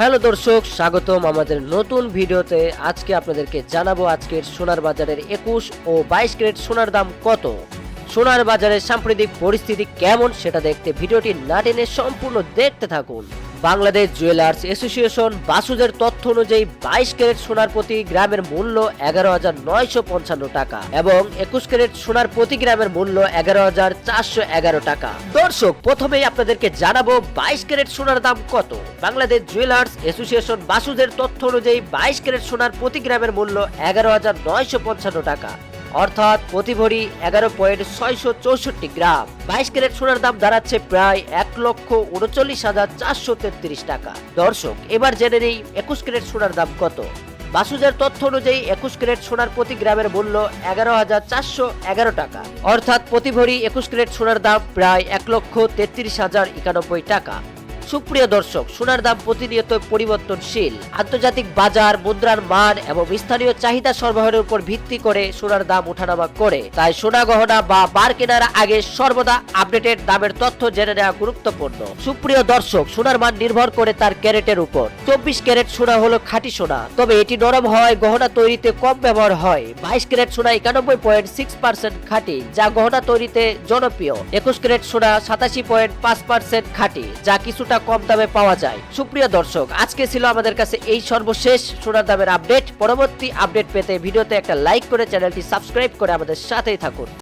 Hello দর্শক, স্বাগতম আমাদের নতুন ভিডিওতে। আজকে আপনাদেরকে জানাব আজকের সোনার বাজারের একুশ ও বাইশ ক্যারেট সোনার দাম কত? সোনার বাজারের সাম্প্রতিক পরিস্থিতি কেমন সেটা দেখতে ভিডিওটি না টেনে সম্পূর্ণ দেখতে থাকুন। বাংলাদেশ জুয়েলার্স অ্যাসোসিয়েশন বাসুদের তথ্য অনুযায়ী বাইশ ক্যারেট সোনার প্রতি গ্রামের মূল্য এগারো হাজার নয়শো পঞ্চান্ন টাকা এবং একুশ ক্যারেট সোনার প্রতি গ্রামের মূল্য এগারো হাজার চারশো এগারো টাকা। দর্শক, প্রথমেই আপনাদেরকে জানাব বাইশ ক্যারেট সোনার দাম কত। বাংলাদেশ জুয়েলার্স অ্যাসোসিয়েশন বাসুদের তথ্য অনুযায়ী বাইশ ক্যারেট সোনার প্রতি গ্রামের মূল্য এগারো হাজার নয়শো পঞ্চান্ন টাকা। অর্থাৎ প্রতি ভরি এগারো পয়েন্ট ছয়শো চৌষট্টি গ্রাম। বাইশ ক্যারেট সোনার দাম দাঁড়াচ্ছে প্রায় এক লক্ষ উনচল্লিশ হাজার চারশো তেত্রিশ টাকা। দর্শক, এবার জেনে নেই একুশ ক্যারেট সোনার দাম কত। বাসুদের তথ্য অনুযায়ী একুশ ক্যারেট সোনার প্রতি গ্রামের মূল্য এগারো হাজার চারশো এগারো টাকা। অর্থাৎ প্রতি ভরি একুশ ক্যারেট সোনার দাম প্রায় এক লক্ষ তেত্রিশ হাজার একানব্বই টাকা। সুপ্রিয় দর্শক, সোনার দাম প্রতিনিয়ত পরিবর্তনশীল। আন্তর্জাতিক বাজার, মুদ্রার মান এবং স্থানীয় চাহিদা সরবরাহের উপর ভিত্তি করে সোনার দাম ওঠানামা করে। তাই সোনা গহনা বা বার কেনার আগে সর্বদা আপডেটেড দামের তথ্য জেনে নেওয়া গুরুত্বপূর্ণ। সুপ্রিয় দর্শক, সোনার মান নির্ভর করে তার ক্যারেটের উপর। চব্বিশ ক্যারেট সোনা হলো খাঁটি সোনা, তবে এটি নরম হয় গহনা তৈরিতে কম ব্যবহার হয়। বাইশ ক্যারেট সোনা একানব্বই পয়েন্ট সিক্স পার্সেন্ট খাঁটি, যা গহনা তৈরিতে জনপ্রিয়। একুশ ক্যারেট সোনা সাতাশি পয়েন্ট পাঁচ পার্সেন্ট খাঁটি, যা কিছুটা কম দামে পাওয়া যায়। সুপ্রিয় দর্শক, আজকে ছিল আমাদের কাছে এই সর্বশেষ সোনার দামের আপডেট। পরবর্তী আপডেট পেতে ভিডিওতে একটা লাইক করে চ্যানেলটি সাবস্ক্রাইব করে আমাদের সাথেই থাকুন।